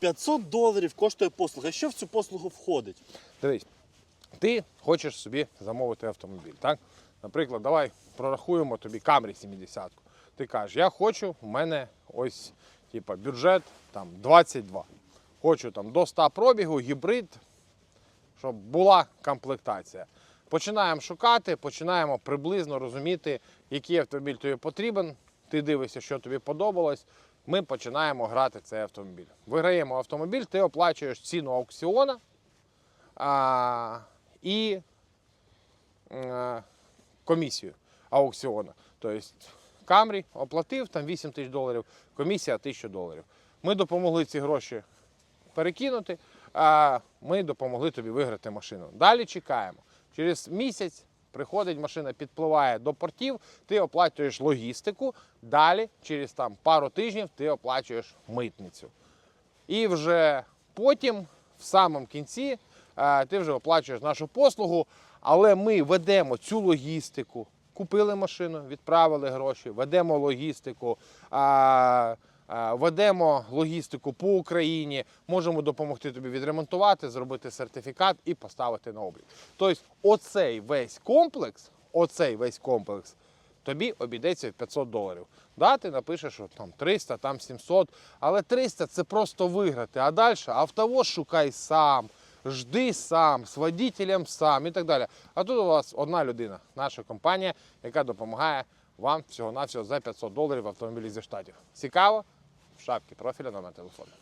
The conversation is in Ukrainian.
500 доларів коштує послуга. Що в цю послугу входить? Дивись, ти хочеш собі замовити автомобіль, так? Наприклад, давай прорахуємо тобі Camry 70. Ти кажеш, я хочу, у мене ось типа, бюджет там, 22. Хочу там, до 100 пробігу, гібрид, щоб була комплектація. Починаємо шукати, починаємо приблизно розуміти, який автомобіль тобі потрібен. Ти дивишся, що тобі подобалось. Ми починаємо грати цей автомобіль. Виграємо автомобіль, ти оплачуєш ціну аукціона а, і е, комісію аукціону. Тобто Камрі оплатив там 8 тисяч доларів, комісія 1000 доларів. Ми допомогли ці гроші перекинути, а ми допомогли тобі виграти машину. Далі чекаємо. Через місяць приходить машина, підпливає до портів, ти оплачуєш логістику. Далі, через там пару тижнів, ти оплачуєш митницю. І вже потім, в самому кінці, е, ти вже оплачуєш нашу послугу, але ми ведемо цю логістику. Купили машину, відправили гроші, ведемо логістику, ведемо логістику по Україні, можемо допомогти тобі відремонтувати, зробити сертифікат і поставити на облік. Тобто, оцей весь комплекс, оцей весь комплекс тобі обійдеться в 500 доларів. Да, ти напишеш, що там 300, там 700, але 300 це просто виграти. А далі автовоз шукай сам, жди сам, з водителем сам і так далі. А тут у вас одна людина, наша компанія, яка допомагає вам всього-навсього за 500 доларів в автомобілі зі штатів. Цікаво? В профиля профіля номер телефону.